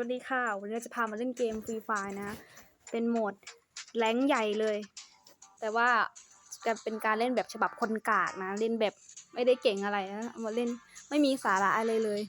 วัสดีค่ะ วันนี้เราจะพามาเล่นเกมฟรีไฟนะ เป็นโหมดแรงใหญ่เลย แต่ว่าจะเป็นการเล่นแบบฉบับคนกากนะ เล่นแบบไม่ได้เก่งอะไรนะมาเล่นไม่มีสาระอะไรเลย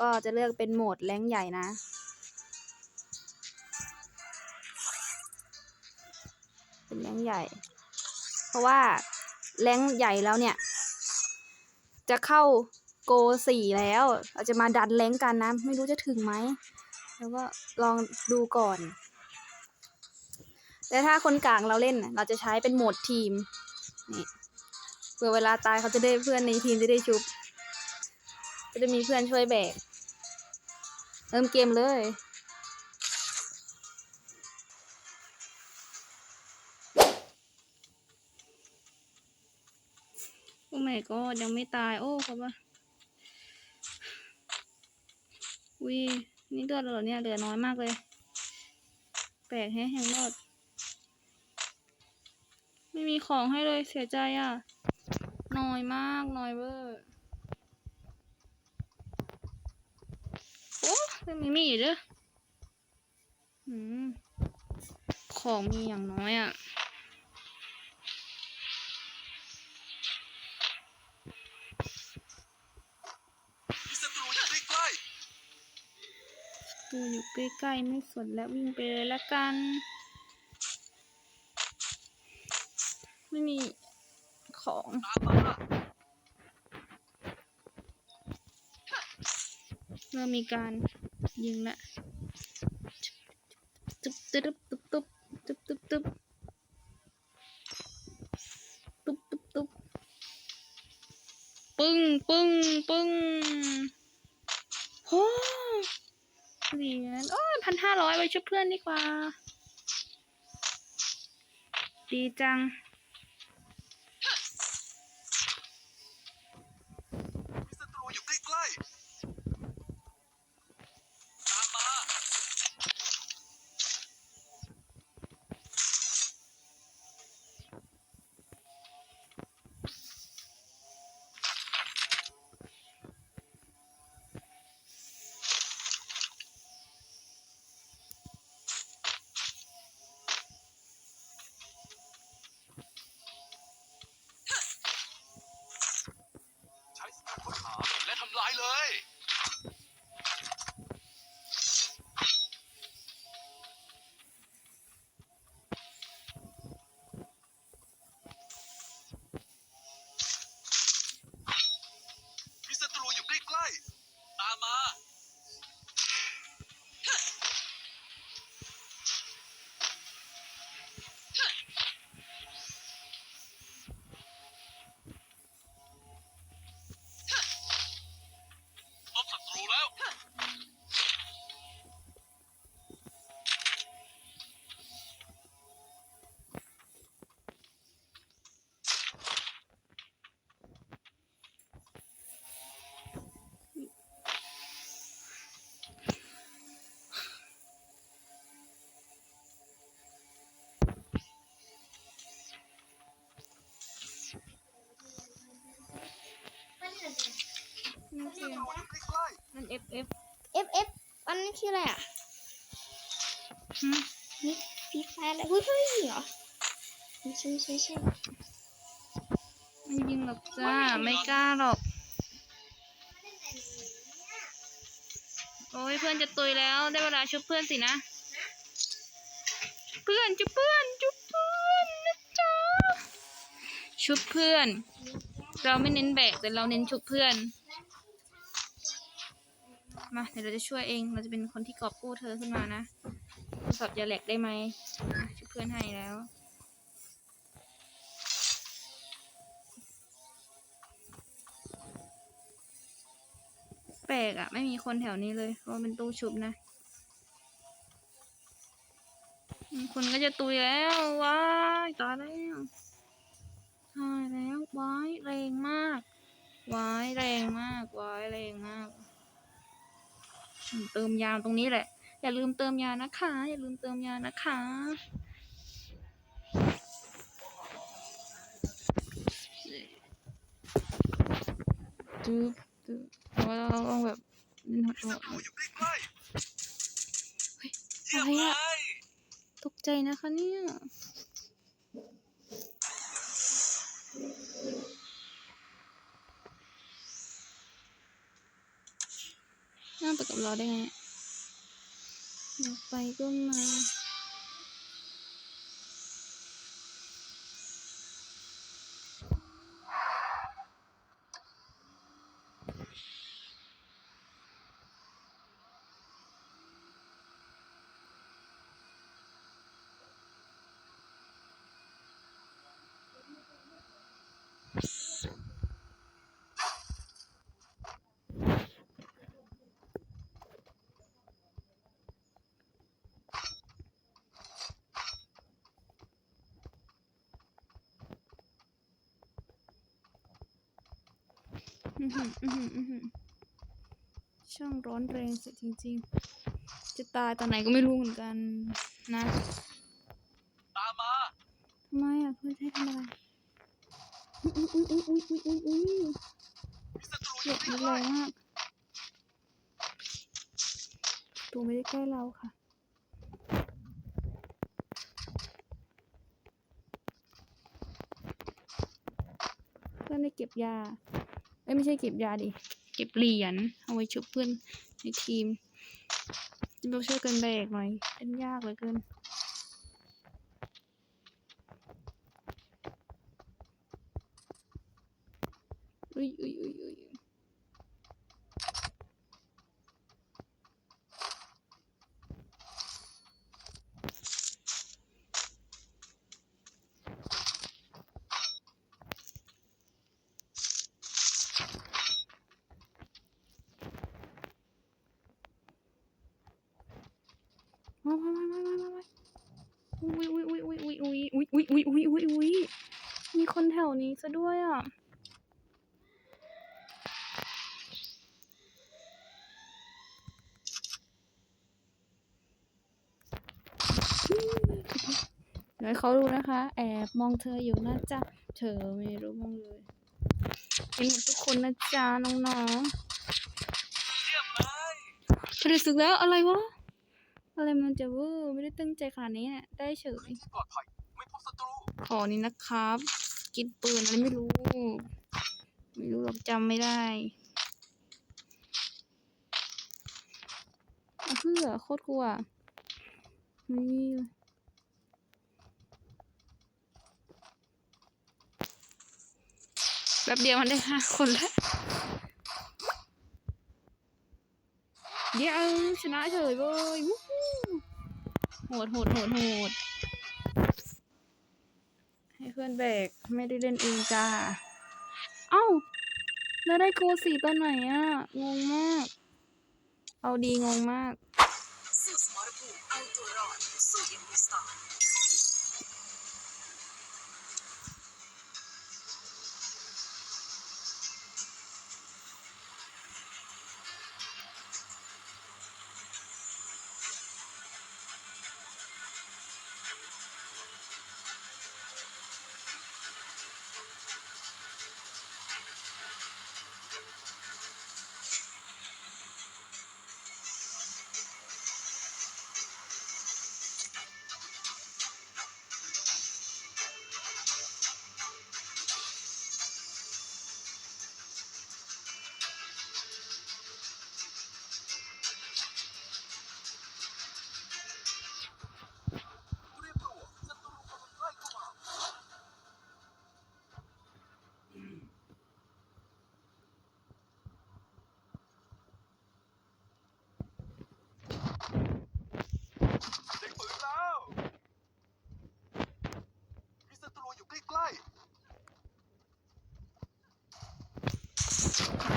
ก็จะเลือกเป็นโหมดแรงใหญ่นะ เป็นแรงใหญ่ เพราะว่าแรงใหญ่แล้วเนี่ย จะเข้าโกสี่แล้ว เราจะมาดันแรงกันนะ ไม่รู้จะถึงไหม แล้วก็ลองดูก่อน แต่ถ้าคนกลางเราเล่นเราจะใช้เป็นโหมดทีม นี่เผื่อเวลาตายเขาจะได้เพื่อนในทีมจะได้ชุบ ก็จะมีเพื่อนช่วยแบก เริ่มเกมเลยโอ้ไม่ก็ยังไม่ตาย โอ้เขาว่าวิ นี่เลือดเหลือเนี่ยเหลือน้อยมากเลย แปลกแฮะแหงรอด ไม่มีของให้เลยเสียใจอะน้อยมากน้อยเวอร์โอ้ยังมีมีอยู่เด้ออืมของมีอย่างน้อยอะ อยู่ใกล้ๆไม่สนแล้ววิ่งไปเลยละกัน ไม่มีของเริ่มมีการยิงละตุ๊บตุ๊บตุ๊บตุ๊บตุ๊บตุ๊บตุ๊บตุ๊บตุ๊บตุ๊บปึ้งปึ้งปึ้งโอ้ เหรียญโอ้ยพันห้าร้อยไว้ช่วยเพื่อนดีกว่า ดีจัง ตรูอยู่ใกล้นั่น F F F F อันนั้นชื่ออะไรอะหืมนี่ฟีแฟร์อะไรเฮ้ยเฮ้ยเหรอไม่ใช่ไม่ใช่ไม่ใช่ไม่ยิงหรอกจ้า ไม่กล้าหรอก โอ้ยเพื่อนจะตุยแล้ว ได้เวลาชุบเพื่อนสินะ เพื่อนชุบเพื่อนชุบเพื่อนนะจ๊ะชุบเพื่อน เราไม่เน้นแบกแต่เราเน้นชุบเพื่อน มาเดี๋ยวเราจะช่วยเอง เราจะเป็นคนที่กอบกู้เธอขึ้นมานะโทรอย่าแหลกได้ไหมอะชุบเพื่อนให้แล้วแปลกอะไม่มีคนแถวนี้เลยเพราะเป็นตู้ชุบนะคนก็จะตุยแล้วว้ายตายแล้วตายแล้วว้ายแรงมากว้ายแรงมากว้ายแรงมาก เติมยาตรงนี้แหละ อย่าลืมเติมยานะคะ อย่าลืมเติมยานะคะจึ๊บจึ๊บเราะว่าเราต้องแบบเล่หัวๆมีศัตรูอยู่ใกล้ยี่ยมอะไรอะตกใจนะคะเนี่ย น่าไปกับเราได้ไงอยากไปก็มา อื้อหืออื้อหืออื้อหือช่างร้อนแรงเสียจริงๆ จะตายตอนไหนก็ไม่รู้เหมือนกันนะ ตามมาทำไมอะเพื่อนให้ทำอะไร อุ้ยอุ้ยอุ้ยอุ้ยอุ้ยอุ้ยอุ้ยมีศัตรูอเด็ยู่กใกมันแรล้งมาก ตัวไม่ได้ใกล้เราค่ะ เพื่อนได้เก็บยา เอ้ยไม่ใช่เก็บยาดิ เก็บเหรียญเอาไว้ชุบเพื่อนในทีมจะมาช่วยกันแบกหน่อยเป็นยากเหลือเกิน ดี๋ยวให้เขารู้นะคะ แอบมองเธออยู่นะจ๊ะ เธอไม่รู้มองเลยเห็นหมดทุกคนนะจ๊ะน้องๆเยี่ยมเลยๆผลิตสึกแล้วอะไรวะ อะไรมันจะวอร์ไม่ได้ตั้งใจขนาดนี้เนี่ยได้เฉยขอนี้นะครับ กินปืนอะไรไม่รู้ ไม่รู้หรอกจำไม่ได้เอาเพื่อโคตรกลัวนี่ แป๊บเดียวมันได้ห้าคนแล้ว เดี๋ยวชนะเฉยเว้ยวู้ฮู้โหดโหดโหดโหดให้เพื่อนแบกไม่ได้เล่นเองจ้า เอ้า แล้วได้โกสีตอนไหนอะงงมาก เอาดีงงมาก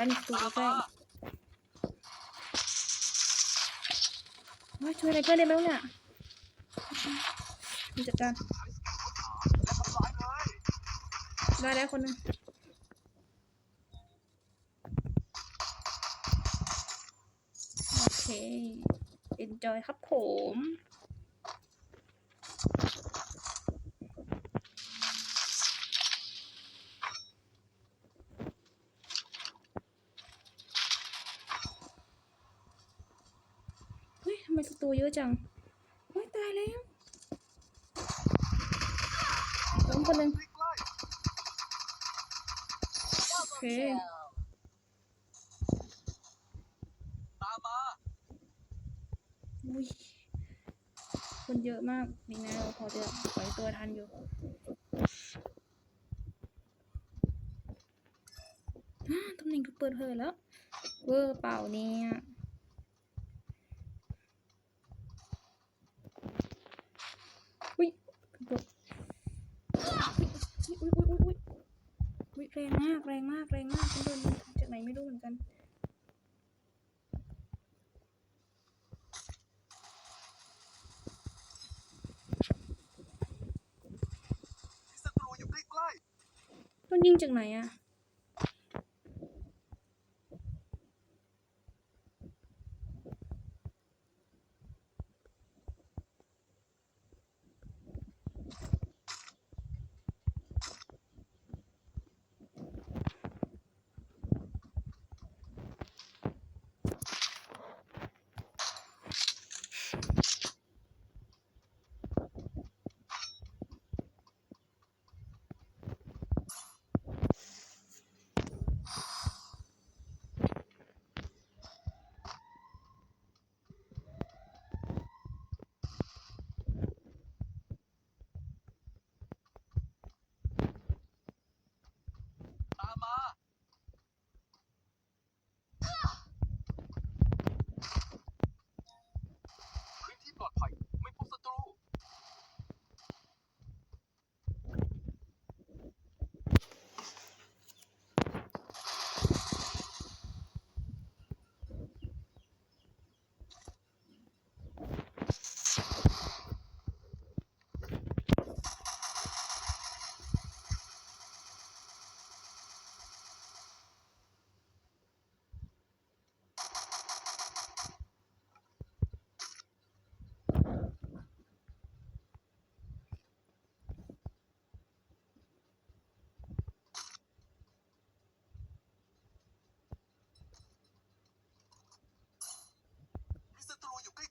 แล้วนี่ๆตัวตามใกล้มาว่าช่วยอะไรเพื่อนได้ไหมเนี่ยมีจัดการและทำร้ายเลยได้แล้วคนหนึงโอเค enjoy ครับผม เฮ้ย ทำไมสตูเยอะจังตายแล้วล้มคนหนึ่งโอเคตามมาอุ้ยคนเยอะมากดีนะเราพอจะปล่อยตัวทันอยู่ตำแหน่งถูกเปิดเผยแล้ว เวอร์เปล่าเนี่ยกด อุ้ยอุ้ยอุ้ยอุ้ยอุ้ยแรงมากแรงมากแรงมากฉันโดนยิงจากไหนไม่รู้เหมือนกันมีศัตรูอยู่ใกล้โดนยิงจากไหนอะ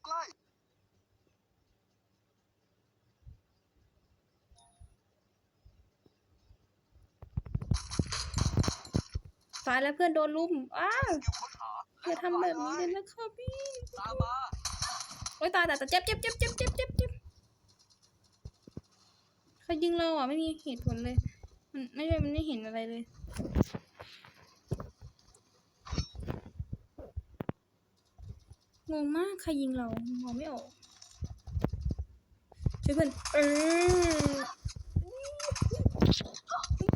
ตรูอยู่ใกล้ๆตายแล้วเพื่อนโดนลุม อ้าวสกิลค้นหาอย่าทำแบบนี้เลยนะคะพี่ตามมาโอ๊ยตายแต่แต่เจ็บเจ็บเจ็บเจ็บเจ็บเจ็บเจ็บใครยิงเราอะไม่มีเหตุผลเลย มันไม่ใช่มันไม่เห็นอะไรเลย งงมากใครยิงเรามองไม่ออกช่วยเพื่อนเออ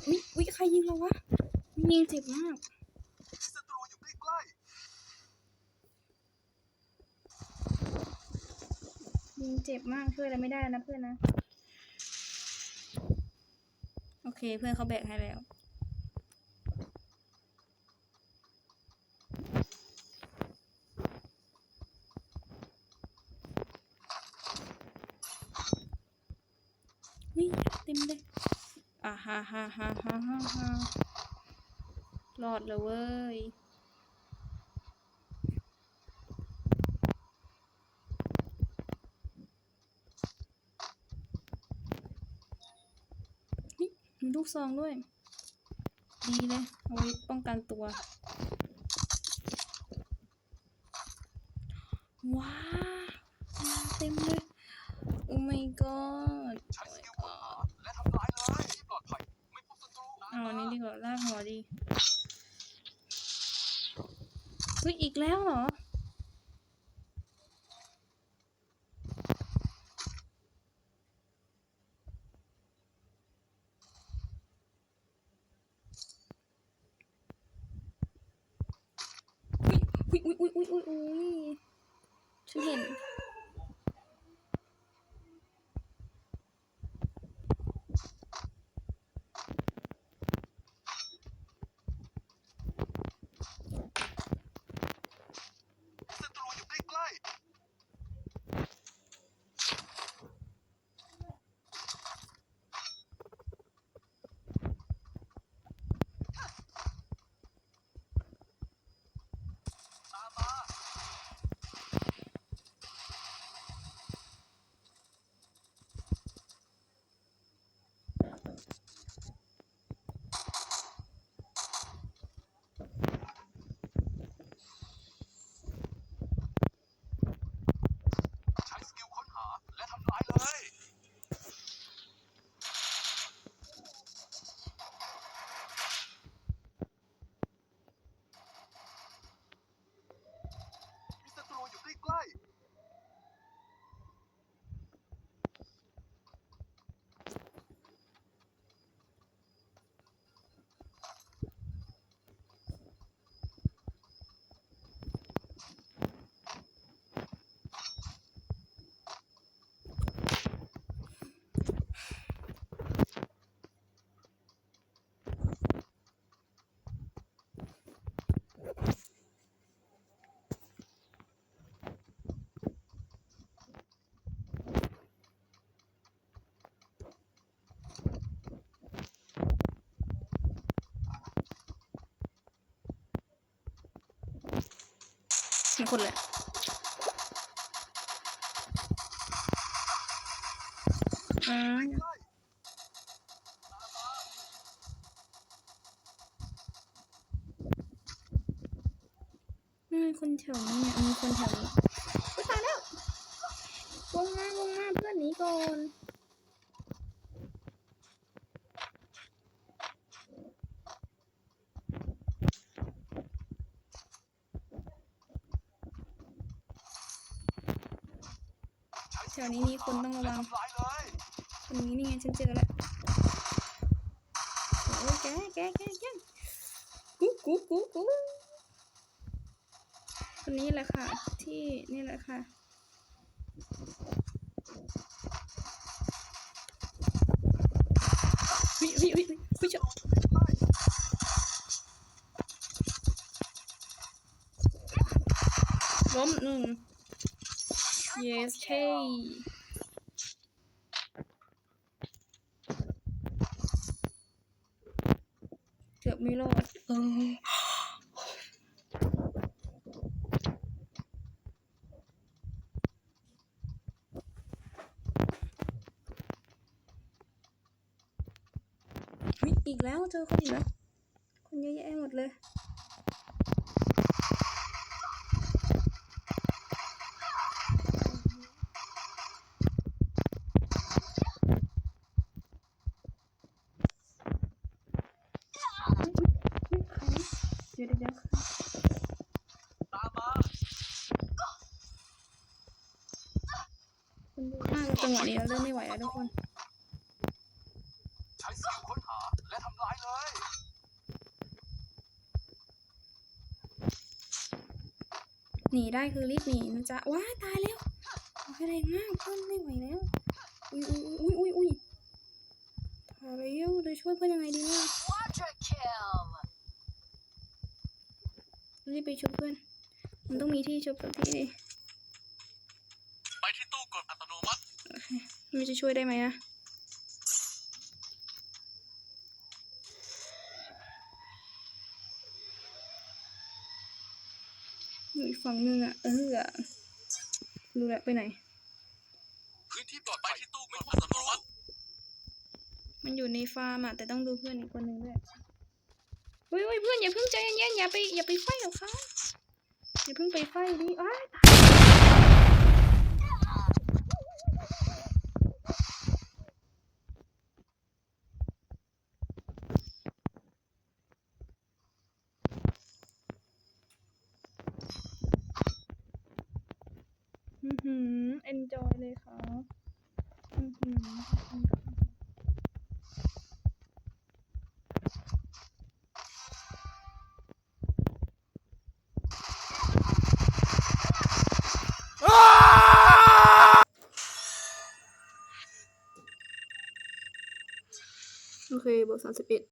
อุ๊ยอุ๊ยใครยิงเราวะยิงเจ็บมากศัตรูอยู่ใกล้ยิงเจ็บมากช่วยอะไรไม่ได้นะเพื่อนนะ โอเคเพื่อนเขาแบกให้แล้ว วิ่งเต็มเลย อ่าฮ่าฮ่าฮ่าฮ่าฮ่าฮ่ารอดเลยเว้ย นี่มีลูกซองด้วย ดีเลย เอาไว้ป้องกันตัว ว้าวมาเต็มเลย โอ้ my god ๆ ใช้สกิลค้นหา และทำลายเลยที่ปลอดภัย ไม่พบศัตรู เอาอันนี้ดีกว่าลากหัวดีเฮ้ยอีกแล้วเหรออุ้ยอุ้ยอุ้ยอุ้ยอุ้ยอุ้ยฉันเห็น งคนเลยอืมคนแถวนี้มีคนแถวนี้อุ๊ยตายแล้ว วงมาวงมาเพื่อนหนีก่อน แถ วนี้มีคนต้องระวังทำลายเลยคนนี้นี่ไงฉันเจอแล้วโอ้ยแกแกแกแกกุ๊กกุ๊กกุ๊กกุ๊กคนนี้แหละค่ะ ที่นี่แหละค่ะวิวิวิวิวิจะล้มหนึ่ง yes ใช่เกือบไม่รอดเออเฮ้ยอีกแล้วเจอคนอีกแล้ว คนเยอะแยะหมดเลย เดี๋ยวเดี๋ยวเดี๋ยว ตามมา คนเยอะมากเลยจังหวะนี้เราเริ่มไม่ไหวแล้วทุกคน ใช้สกิลค้นหาและทำลายเลย หนีได้คือรีบหนีนะจ๊ะ ว้าตายแล้วโอ้ยแรงมากเพื่อนไม่ไหวแล้ว อุ้ยอุ้ยอุ้ยอุ้ยอุ้ยตายแล้วจะช่วยเพื่อนยังไงดีเนี่ย รีบไปช่วยเพื่อน มันต้องมีที่ชุบสักทีดิไปที่ตู้กดอัตโนมัติมันจะช่วยได้ไหมอะอยู่อีกฝั่งหนึงอะเอออะรู้แล้วไปไหน พื้นที่ปลอดภัยที่ตู้กดอัตโนมัติมันอยู่ในฟาร์มอะแต่ต้องดูเพื่อนอีกคนหนึ่งด้วย เฮ้ยเฮ้ยเพื่อนอย่าเพิ่งใจเย็นๆอย่าไปอย่าไปไฟกับเขาอย่าเพิ่งไปไฟดิอ้ายตายอือหือ enjoy เลยครับอือหือ โอเค